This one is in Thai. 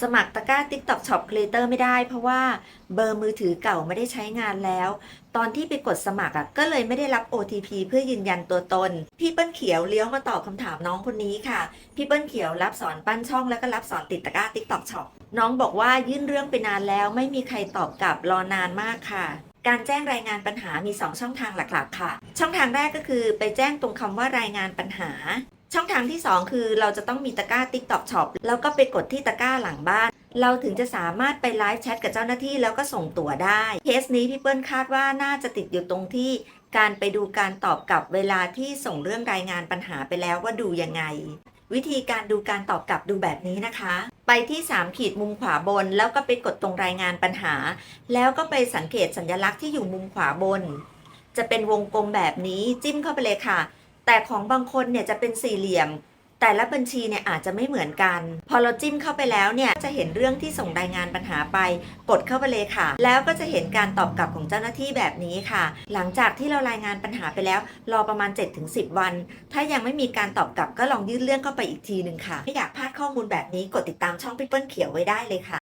สมัครตะกร้า TikTok Shop Creator ไม่ได้ เพราะว่าเบอร์มือถือเก่าไม่ได้ใช้งานแล้ว ตอนที่ไปกดสมัครอะก็เลยไม่ได้รับ OTP เพื่อยืนยันตัวตน พี่เปิ้ลเขียวเลี้ยวมาตอบคำถามน้องคนนี้ค่ะ พี่เปิ้ลเขียวรับสอนปั้นช่องแล้วก็รับสอนติดตะกร้า TikTok Shop น้องบอกว่ายื่นเรื่องไปนานแล้วไม่มีใครตอบกลับรอนานมากค่ะการแจ้งรายงานปัญหามี 2 ช่องทางหลัก ๆ ค่ะ ช่องทางแรกก็คือไปแจ้งตรงคำว่ารายงานปัญหา ช่องทางที่ 2 คือเราจะต้องมีตะกร้า TikTok Shop แล้วก็ไปกดที่ตะกร้าหลังบ้าน เราถึงจะสามารถไปไลฟ์แชทกับเจ้าหน้าที่แล้วก็ส่งตั๋วได้เคสนี้พี่เปิ้ลคาดว่าน่าจะติดอยู่ตรงที่การไปดูการตอบกลับเวลาที่ส่งเรื่องรายงานปัญหาไปแล้วว่าดูยังไง วิธีการดูการตอบกลับดูแบบนี้นะคะ ไปที่ 3 ขีดมุมขวาบน แล้วก็ไปกดตรงรายงานปัญหา แล้วก็ไปสังเกตสัญลักษณ์ที่อยู่มุมขวาบน จะเป็นวงกลมแบบนี้จิ้มเข้าไปเลยค่ะ แต่ของบางคนเนี่ยจะเป็นสี่เหลี่ยม แต่ละบัญชีเนี่ยอาจจะไม่เหมือนกัน พอเราจิ้มเข้าไปแล้วเนี่ยจะเห็นเรื่องที่ส่งรายงานปัญหาไป กดเข้าไปเลยค่ะ แล้วก็จะเห็นการตอบกลับของเจ้าหน้าที่แบบนี้ค่ะ หลังจากที่เรารายงานปัญหาไปแล้ว รอประมาณ 7-10 วัน ถ้ายังไม่มีการตอบกลับก็ลองยื่นเรื่องเข้าไปอีกทีหนึ่งค่ะไม่อยากพลาดข้อมูลแบบนี้กดติดตามช่องพี่เปิ้ลเขียวไว้ได้เลยค่ะ